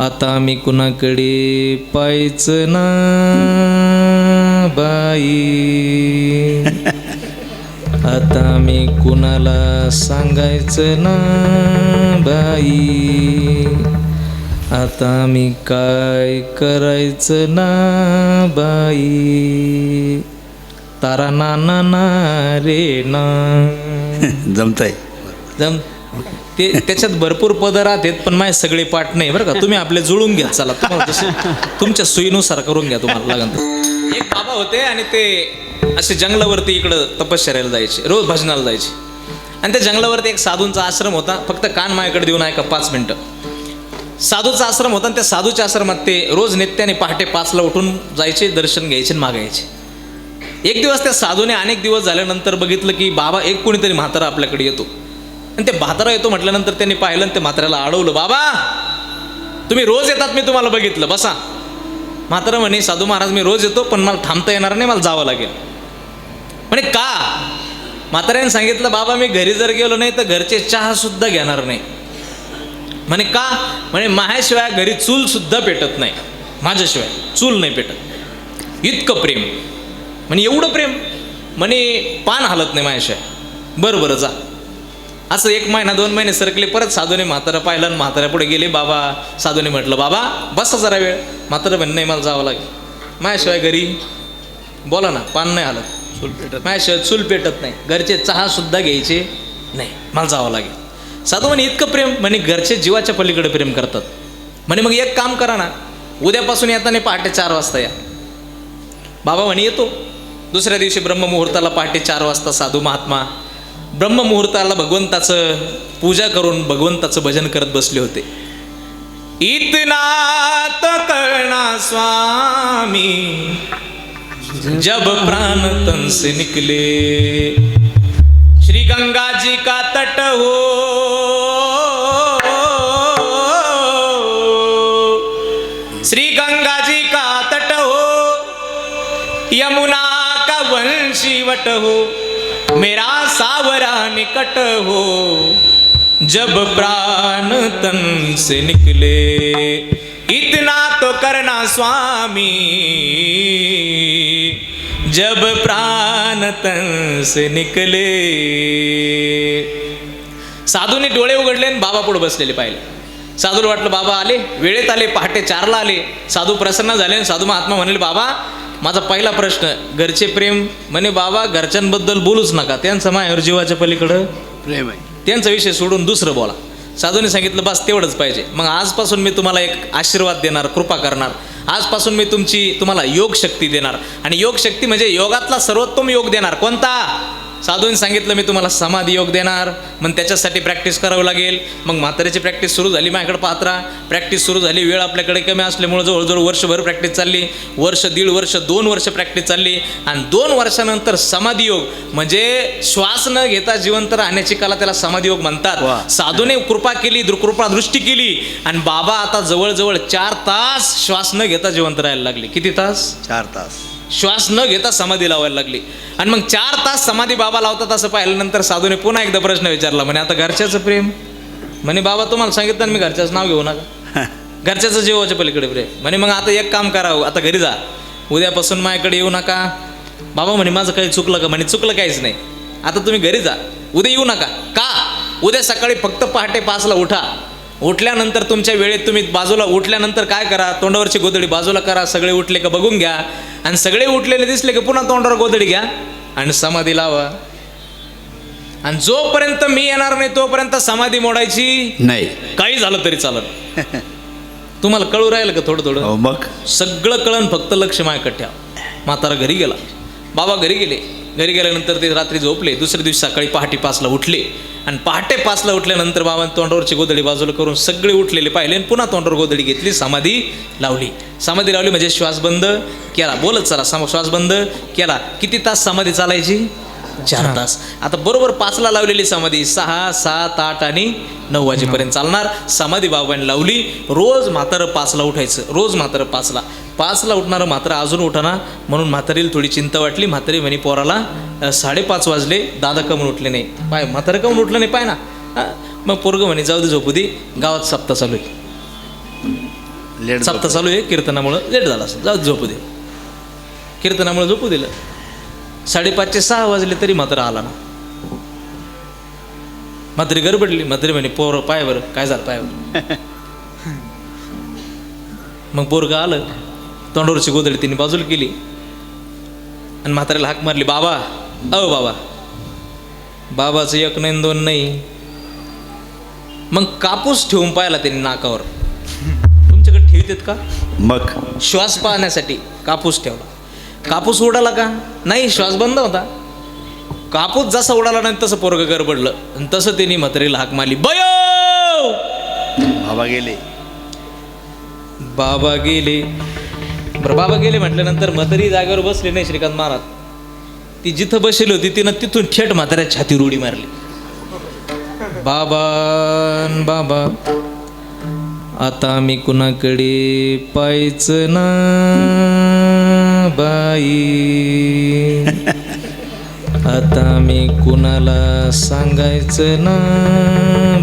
आता मी कुणाकडे पाहायचं ना बाई? आता मी कुणाला सांगायचं ना बाई? आता मी काय करायचं ना बाई? तारा ना ना ना रे ना. जमतंय. जम ते त्याच्यात भरपूर पद राहतात पण माझे सगळे पाठ नाही बरं का? तुम्ही आपले जुळून घ्या चला. तुम्हाला जसे तुमच्या सोयीनुसार करून घ्या तुम्हाला लागन एक बाबा होते आणि ते असे जंगलावरती इकडं तपश्चर्याला जायचे रोज भजनाला जायचे. आणि त्या जंगलावरती एक साधूंचा आश्रम होता फक्त कान माझ्याकडे देऊन ऐका पाच मिनटं. साधूचा आश्रम होता आणि त्या साधूच्या आश्रमात ते रोज नित्याने पहाटे पाचला उठून जायचे दर्शन घ्यायचे आणि मागायचे. एक दिवस त्या साधूने अनेक दिवस झाल्यानंतर बघितलं की बाबा एक कोणीतरी म्हातारा आपल्याकडे येतो. आणि ते म्हातारा येतो म्हटल्यानंतर त्यांनी पाहिलं आणि ते म्हाताऱ्याला अडवलं बाबा तुम्ही रोज येतात मी तुम्हाला बघितलं बसा. म्हातारा म्हणे साधू महाराज मी रोज येतो पण मला थांबता येणार नाही मला जावं लागेल. म्हणे का? म्हाताऱ्याने सांगितलं बाबा मी घरी जर गेलो नाही तर घरचे चहा सुद्धा घेणार नाही. म्हणे का? म्हणे माझ्याशिवाय घरी चूल सुद्धा पेटत नाही. माझ्याशिवाय चूल नाही पेटत. इतकं प्रेम. म्हणे एवढं प्रेम? म्हणे पान हालत नाही माझ्याशिवाय. बरं बरं जा. असं एक महिना दोन महिने सरकले परत साधूने म्हातारा पाहिलं आणि म्हाताऱ्या पुढे गेले बाबा साधूने म्हटलं बाबा बसा जरा वेळ. म्हातारा म्हणे नाही मला जावं लागेल. माझ्याशिवाय घरी? बोला ना पान नाही हालत. चूल पेटत माझ्याशिवाय चूल पेटत नाही. घरचे चहा सुद्धा घ्यायचे नाही. मला जावं लागेल. साधू म्हणे इतकं प्रेम म्हणे घरचे जीवाच्या पलीकडे प्रेम करतात. म्हणे मग एक काम करा ना उद्यापासून येताना पहाटे चार वाजता या. बाबा म्हणे येतो. दुसऱ्या दिवशी ब्रह्ममुहूर्ताला पहाटे चार वाजता साधू महात्मा ब्रह्ममुहूर्ताला भगवंताचं पूजा करून भगवंताचं भजन करत बसले होते. इतना करणा स्वामी जब प्राण तन से निकले. श्री गंगा जी का तट हो श्री गंगा जी का तट हो यमुना का वंशीवट हो. मेरा सावरा निकट हो जब प्राण तन से निकले। इतना तो करना स्वामी जब प्राण तन से निकले। साधूने डोळे उघडले आणि बाबा पुढे बसलेले पाहिले. साधूला वाटलं बाबा आले वेळेत आले पहाटे चारला आले. साधू प्रसन्न झाले आणि साधू महात्मा म्हणले बाबा माझा पहिला प्रश्न घरचे प्रेम म्हणे बाबा घरच्यांबद्दल बोलूच नका. त्यांचं मायावर जीवाच्या पलीकडं प्रेम आहे. त्यांचा विषय सोडून दुसरं बोला. साधूने सांगितलं बस तेवढंच पाहिजे. मग आजपासून मी तुम्हाला एक आशीर्वाद देणार कृपा करणार. आजपासून मी तुमची तुम्हाला योग शक्ती देणार. आणि योग शक्ती म्हणजे योगातला सर्वोत्तम योग देणार. कोणता? साधूने सांगितलं मी तुम्हाला समाधी योग देणार. मग त्याच्यासाठी प्रॅक्टिस करावं लागेल. मग म्हाताऱ्याची प्रॅक्टिस सुरू झाली माझ्याकडे पाहत राहा प्रॅक्टिस सुरू झाली वेळ आपल्याकडे कमी असल्यामुळे जवळजवळ वर्षभर प्रॅक्टिस चालली. वर्ष दीड वर्ष दोन वर्ष प्रॅक्टिस चालली. आणि दोन वर्षानंतर समाधी योग म्हणजे श्वास न घेता जिवंत राहण्याची कला त्याला समाधी योग. म्हणतात. साधूने कृपा केली कृपा दृष्टी केली. आणि बाबा आता जवळजवळ चार तास श्वास न घेता जिवंत राहायला लागले. किती तास? चार तास. श्वास न घेता समाधी लावायला लागली. आणि मग चार तास समाधी बाबा लावतात असं पाहिल्यानंतर साधूने पुन्हा एकदा प्रश्न विचारला म्हणे आता घरच्याचं प्रेम? म्हणे बाबा तुम्हाला सांगितलं मी घरच्याचं नाव घेऊ नका. घरच्याचं जीवाच्या पलीकडे प्रेम. म्हणे मग आता एक काम करावं आता घरी जा. उद्यापासून माझ्याकडे येऊ नका. बाबा म्हणे माझं काही चुकलं का? म्हणे चुकलं काहीच नाही. आता तुम्ही घरी जा. उद्या येऊ नका. का? उद्या सकाळी फक्त पहाटे पाचला उठा. उठल्यानंतर तुमच्या वेळेत तुम्ही बाजूला उठल्यानंतर काय करा? तोंडावरची गोदडी बाजूला करा. सगळे उठले का बघून घ्या. आणि सगळे उठलेले दिसले की पुन्हा तोंडावर गोदडी घ्या. आणि समाधी लावा. आणि जोपर्यंत मी येणार नाही तोपर्यंत समाधी मोडायची नाही. काही झालं तरी चालत. तुम्हाला कळू राहिलं का थोडं थोडं? हो मग? सगळं कळण फक्त लक्ष माझ्याकडे ठेवा. म्हातारा घरी गेला. बाबा घरी गेले. घरी गेल्यानंतर ते रात्री झोपले. दुसऱ्या दिवशी सकाळी पहाटे पाचला उठले. आणि पहाटे पाचला उठल्यानंतर बाबांनी तोंडावरची गोदडी बाजूला करून सगळे उठलेले पाहिले आणि पुन्हा तोंडावर गोदडी घेतली समाधी लावली. समाधी लावली म्हणजे श्वास बंद केला. बोलत चला सम श्वास बंद केला. किती तास समाधी चालायची? चार तास. आता बरोबर पाचला लावलेली समाधी सहा सात आठ आणि नऊ वाजेपर्यंत चालणार. समाधी बाबांनी लावली. रोज म्हातारं पाचला उठायचं. रोज म्हातारं पाचला. पाचला उठणारं मात्र अजून उठाना म्हणून म्हातारीला थोडी चिंता वाटली. म्हातारी म्हणे पोराला साडेपाच वाजले दादा कमून उठले नाही. पाय म्हातारं कमून उठलं नाही पाय ना. मग पोरगं म्हणे जाऊ दे झोपू दे गावात सप्ताह चालू आहे. लेट सप्ताह चालू आहे कीर्तनामुळं लेट झाला असं जाऊ झोपू दे. कीर्तनामुळे झोपू दिलं. साडेपाचचे सहा वाजले तरी मात्र आला ना. म्हातारी गडबडली म्हातारी म्हणे पोर पायावर काय झालं पायावर मग पोरग आलं. तोंडावरची गोदडी तिने बाजूला केली. आणि म्हाताऱ्याला हाक मारली बाबा अ बाबा बाबाचं एक नाही दोन नाही. मग कापूस ठेवून पाहिला त्यांनी नाकावर. तुमच्याकडे ठेवतात का? मग? श्वास पाहण्यासाठी कापूस ठेवला. कापूस उडाला का? नाही श्वास बंद होता. कापूस जसा उडाला नाही तसं पोरग गडबडलं आणि तसं त्यांनी म्हातारीला हाक मारली. बयो! बाबा गेले. बाबा गेले. बरं बाबा गेले म्हटल्यानंतर म्हातारी जागेवर बसले नाही श्रीकांत महाराज. ती जिथं बसली होती तिनं तिथून थेट म्हाताऱ्या छातीवर उडी मारली. बाबा बाबा आता मी कुणाकडे पाहायचं ना बाई? आता मी कुणाला सांगायचं ना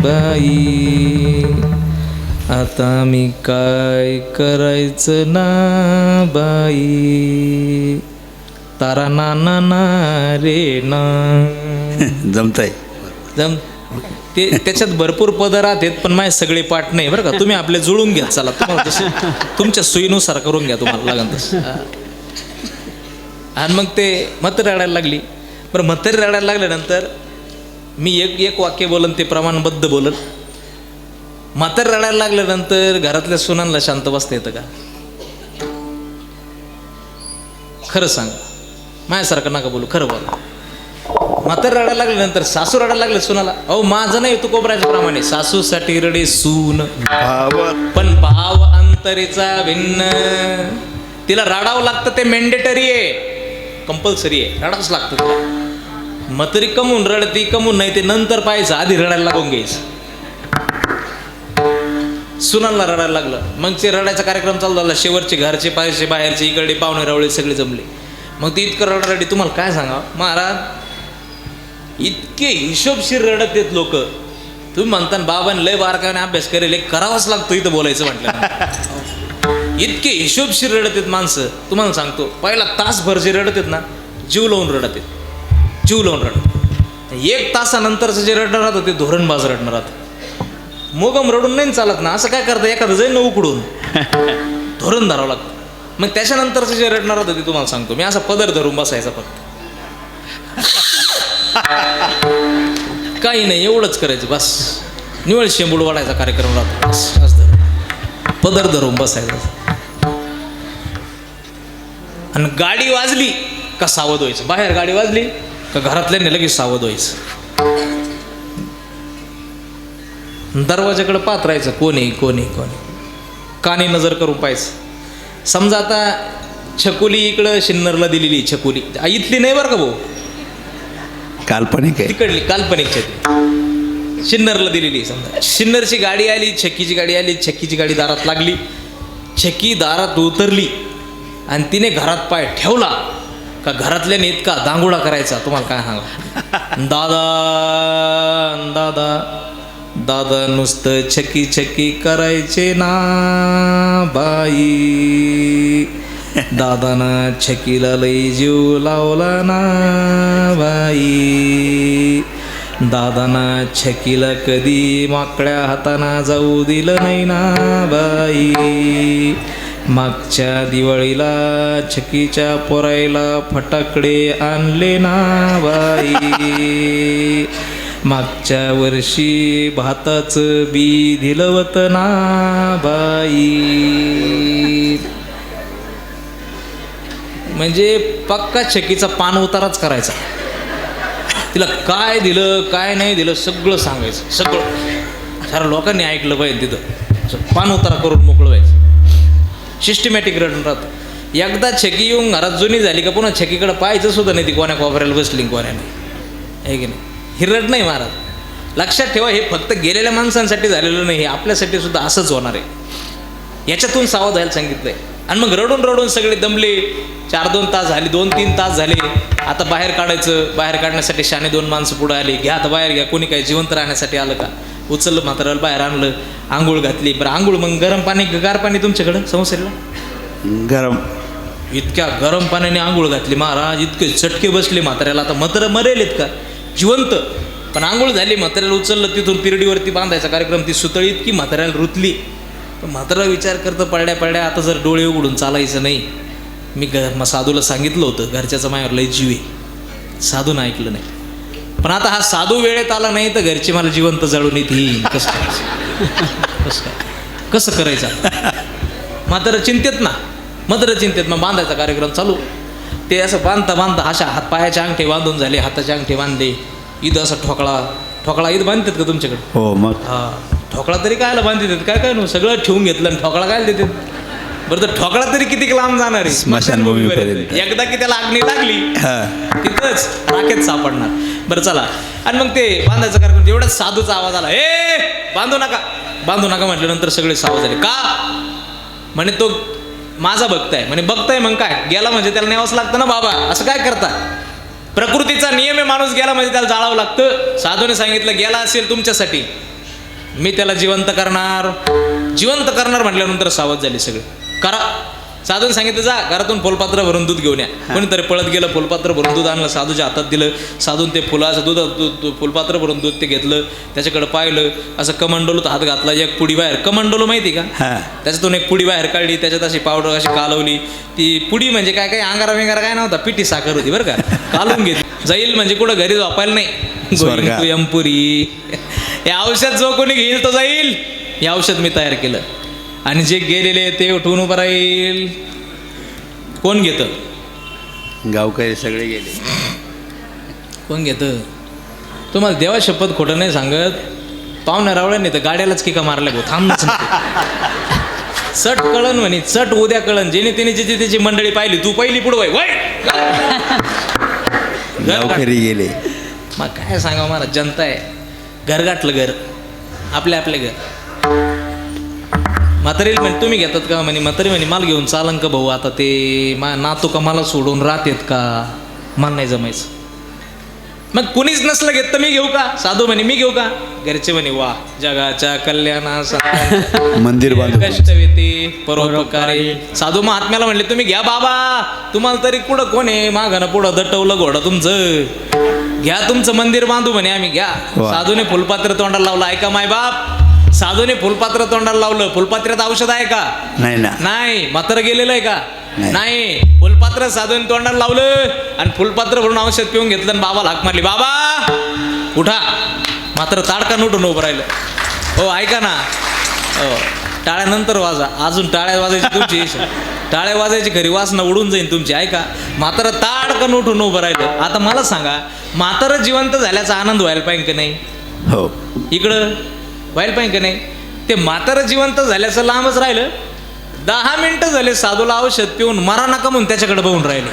बाई? आता मी काय करायचं ना बाई? तारा ना ना ना रे ना. जमताय. जम ते त्याच्यात भरपूर पद राहतात पण माझे सगळे पाठ नाही बरं का? तुम्ही आपले जुळून घ्या चला. तुम्हाला तसं तुमच्या सोयीनुसार करून घ्या तुम्हाला लागन तसं. आणि मग ते म्हातारी रडायला लागली. बरं म्हातारी रडायला लागल्यानंतर मी एक एक वाक्य बोलन ते प्रमाणबद्ध बोलन. म्हातारी रडायला लागल्यानंतर घरातल्या सुनांना शांत बसता येतं का? खरं सांग. माझ्यासारखं नका बोलू खरं बोला. म्हातारी रडायला लागल्यानंतर सासू रडायला लागले सुनाला. अहो माझं नाही तू कोबराच्या प्रमाणे. सासूसाठी रडे सून. भावा. पण भाव अंतरीचा भिन्न. तिला रडावं लागतं ते मेंडेटरी आहे. कंपल्सरी आहे. रडावंच लागतं मग तरी कमून रडती कमून नाही ते नंतर पाहायचं. आधी रडायला लागून घ्यायचं. सुनांना रडायला लागलं. मग ते रडायचा कार्यक्रम चालू झाला. शेवटचे घरचे पायचे बाहेरचे इकडे पाहुणे रावळे सगळे जमले. मग ते इतकं रडारडी तुम्हाला काय सांगा महाराज इतके हिशोबशीर रडत आहेत लोक. तुम्ही म्हणता बाबाने लय बारकाने अभ्यास करेल एक करावाच लागतो इथं बोलायचं म्हटलं इतके हिशोबशीर रडत आहेत माणसं. तुम्हाला सांगतो पहिला तासभर जे रडत आहेत ना जीव लावून रडत आहेत. जीव लावून रडत एक तासानंतरचं जे रडणार राहतं ते धोरणबाज रडणार राहतं मोगम रडून नाही चालत ना. असं काय करतं? एखादं जाईन ना उकडून. धोरण धरावं लागतं. मग त्याच्यानंतरचं जे रडणार होतं ते तुम्हाला सांगतो. मी असा पदर धरून बसायचा फक्त. काही नाही एवढंच करायचं बस. निवळ शेंबूड वाढायचा कार्यक्रम राहतो. बस असं धरून. पदर धरून बसायचं. आणि गाडी वाजली का सावध व्हायचं? बाहेर गाडी वाजली का घरातल्याने लगेच सावध व्हायचं? दरवाजाकडे पाहत राहायचं कोणी कोणी कोणी. कानी नजर करून पाहायचं. समजा आता छकुली इकडं शिन्नरला दिलेली छकुली. इथली नाही बरं का भाऊ? काल्पनिक आहे. तिकडली काल्पनिक छत्री. शिन्नरला दिलेली समजा. शिन्नरची गाडी आली छक्कीची गाडी आली छक्कीची गाडी दारात लागली. छक्की दारात उतरली आणि तिने घरात पाय ठेवला का घरातल्याने इतका दांगुडा करायचा तुम्हाला काय सांगा दादा दादा. दादा नुसतं छकी छकी करायचे ना बाई. दादानं छकीला लई जीव लावला ना बाई. दादानं छकीला कधी माकड्या हाताना जाऊ दिलं नाही ना बाई. मागच्या दिवाळीला छकीच्या पोरायला फटाकडे आणले ना बाई. मागच्या वर्षी भाताचं बी दिलं ना बाई. म्हणजे पक्का छकीचा पान उताराच करायचा. तिला काय दिलं काय नाही दिलं सगळं सांगायचं सगळं. सारा लोकांनी ऐकलं पाहिजे तिथं. पान उतारा करून मोकळं व्हायचं सिस्टमॅटिक रडून राहतं. एकदा छकी येऊन घरात जुनी झाली का पुन्हा छकीकडे पाहायचं सुद्धा नाही ती कोण्या कोपऱ्याला बसली कोण्याने आहे की नाही? ही रड नाही महाराज लक्षात ठेवा हे फक्त गेलेल्या माणसांसाठी झालेलं नाही हे आपल्यासाठी सुद्धा असंच होणार आहे. याच्यातून सावध व्हायला सांगितलंय. आणि मग रडून रडून सगळे दमले. चार दोन तास झाले दोन तीन तास झाले. आता बाहेर काढायचं बाहेर काढण्यासाठी शाने दोन माणसं पुढे आली. घ्या आता बाहेर घ्या कोणी काय जिवंत राहण्यासाठी आलं का? उचललं म्हाताऱ्याला बाहेर आणलं आंघोळ घातली. बरं आंघोळ मग गरम पाणी गार पाणी तुमच्याकडं संसारीला गरम. इतक्या गरम पाण्याने आंघोळ घातली. महाराज इतके चटके बसले म्हाताऱ्याला. आता म्हातारं मरेल का? जिवंत. पण आंघोळ झाली म्हाताऱ्याला उचललं तिथून तिरडीवरती बांधायचा कार्यक्रम ती सुतळी इतकी म्हाताऱ्याला रुतली. पण म्हातारा विचार करतं पडड्या पडड्या आता जर डोळे उघडून चालायचं नाही. मी ग मग साधूला सांगितलं होतं घरच्याचं मायावर लय जीव आहे. साधून ऐकलं नाही. पण आता हा साधू वेळेत आला नाही तर घरचे मला जिवंत जळून येतील कसं करायचं? कसं काय? कसं करायचं? मात्र चिंतेत ना. मात्र चिंतेत मग बांधायचा कार्यक्रम चालू. ते असं बांधता बांधता अशा हात पायाचे अंगठे बांधून झाले हाताचे अंगठे बांधले. ईद असा ठोकळा ठोकळा ईद बांधतात का तुमच्याकडे? हो मग? हा. ठोकळा तरी कायला बांधतात? काय काय नो सगळं ठेवून घेतलं आणि ठोकळा काय देतात? बरं तर ठोकळा तरी किती लांब जाणार आहे? स्मशानभूमीपर्यंत. एकदा की त्याला अग्नी लागली तिथंच राखेत सापडणार. बरं चला. आणि मग ते बांधायचं कार्यक्रम एवढाच साधूचा आवाज आला. ए बांधू नका. बांधू नका म्हटल्यानंतर सगळे सावध झाले. का? म्हणे तो माझा बघताय. म्हणे बघताय मग काय? गेला म्हणजे त्याला न्यावंच लागतं ना बाबा. असं काय करता? प्रकृतीचा नियम आहे माणूस गेला म्हणजे त्याला जाळावं लागतं. साधूने सांगितलं गेला असेल तुमच्यासाठी. मी त्याला जिवंत करणार. जिवंत करणार म्हटल्यानंतर सावध झाले सगळे. करा. साधून सांगितलं जा घरातून फुलपात्र भरून दूध घेऊन या. कोणीतरी पळत गेलं फुलपात्र भरून दूध आणलं साधूच्या हातात दिलं साधून ते फुलाचं दूध फुलपात्र भरून दूध ते घेतलं त्याच्याकडे पाहिलं असं कमंडोलूत हात घातला एक पुडी बाहेर. कमंडोलो माहिती का? त्याच्यातून एक पुडी बाहेर काढली त्याच्यात अशी पावडर अशी कालवली. ती पुडी म्हणजे काय काय अंगारा बिंगारा काय नव्हता पिठी साखर होती बरं का? कालवून घेत जाईल म्हणजे कुठं घरी झोपायला नाही. यमपुरी. हे औषध जो कोणी घेईल तो जाईल. हे औषध मी तयार केलं. आणि जे गेलेले ते उठून उभं राहील. कोण घेतं? गावकरी सगळे गेले. कोण घेतं? तुम्हाला देवा शपथ खोटं नाही सांगत. पाहुण्या रावळ्या नाही तर गाड्यालाच किका मारल्या गो थांबच चट कळण म्हणे चट उद्या कळण. जेणे तिने जिथे त्याची मंडळी पाहिली तू पहिली पुढं वय गावकरी गेले. मग काय सांगा मला जनता आहे. घर गाठलं घर. आपले आपले घर. म्हातारी म्हणे तुम्ही घेतात का? म्हणे म्हातारी म्हणे मला घेऊन चालन का भाऊ? आता ते मा नातू का मला सोडून राहतेत का? मला नाही जमायचं. मग कुणीच नसलं घेत तर मी घेऊ का? साधू म्हणे मी घेऊ का? घरचे म्हणे वा जगाच्या कल्याणासाठी मंदिर बांधू कष्टवेते परोपकारी. साधू महात्म्याला म्हणले तुम्ही घ्या बाबा. तुम्हाला तरी कुठं कोण आहे? मागणं पुढं दटवलं घोडं तुमचं. घ्या तुमचं मंदिर बांधू म्हणे आम्ही घ्या. साधूने फुलपात्र तोंडाला लावलं ऐका माय बाप साधूने फुलपात्र तोंडाला लावलं. फुलपात्र्यात औषध आहे का? नाही ना. नाही. मात्र गेलेलं आहे का? नाही. फुलपात्र साधून तोंडाला लावलं आणि फुलपात्र भरून औषध पिऊन घेतलं आणि बाबाला हाक मारली. बाबा! उठा. मात्र ताडका उठून उभं राहिलं. हो ऐका ना. हो टाळ्यानंतर वाजा. अजून टाळ्या वाजायची तुमची. टाळ्या वाजायची खरी वासना उडून जाईल तुमची. ऐका. मात्र ताडकन उठून उभं राहिलं. आता मला सांगा म्हातारं जिवंत झाल्याचा आनंद व्हायला पाहिजे की नाही? हो. इकडं. व्हायला पाहिजे का नाही? ते म्हातारं जिवंत झाल्याचं लांबच राहिलं. दहा मिनिटं झाले साधूला औषध पिऊन मरा नका म्हणून त्याच्याकडे बघून राहिले.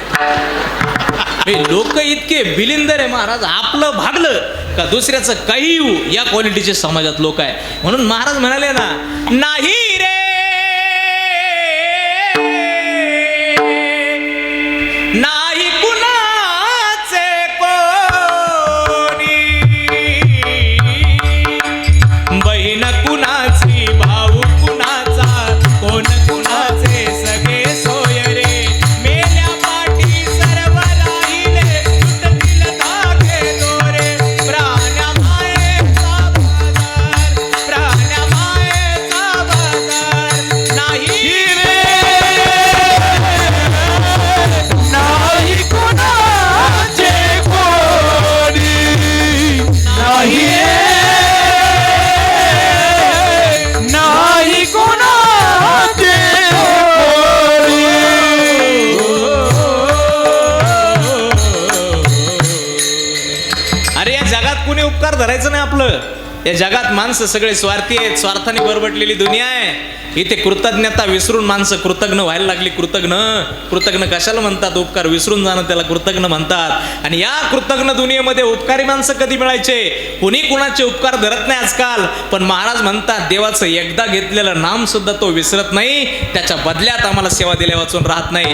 लोक इतके बिलिंदर आहे महाराज आपलं भागलं का दुसऱ्याचं काही येऊ? या क्वालिटीचे समाजात लोक आहे. म्हणून महाराज म्हणाले ना नाही उपकार धरायचं नाही आपलं. या जगात माणसं सगळे स्वार्थी आहेत स्वार्थाने बरबटलेली दुनिया आहे. इथे कृतज्ञता विसरून माणसं कृतज्ञ व्हायला लागली. कृतज्ञ कृतज्ञ कशाला म्हणतात? उपकार विसरून जाणं त्याला कृतज्ञ म्हणतात. आणि या कृतज्ञ दुनियेमध्ये उपकारी माणसं कधी मिळायचे? कुणी कुणाचे उपकार धरत नाही आजकाल. पण महाराज म्हणतात देवाचं एकदा घेतलेलं नाम सुद्धा तो विसरत नाही. त्याच्या बदल्यात आम्हाला सेवा दिल्या वाचून राहत नाही.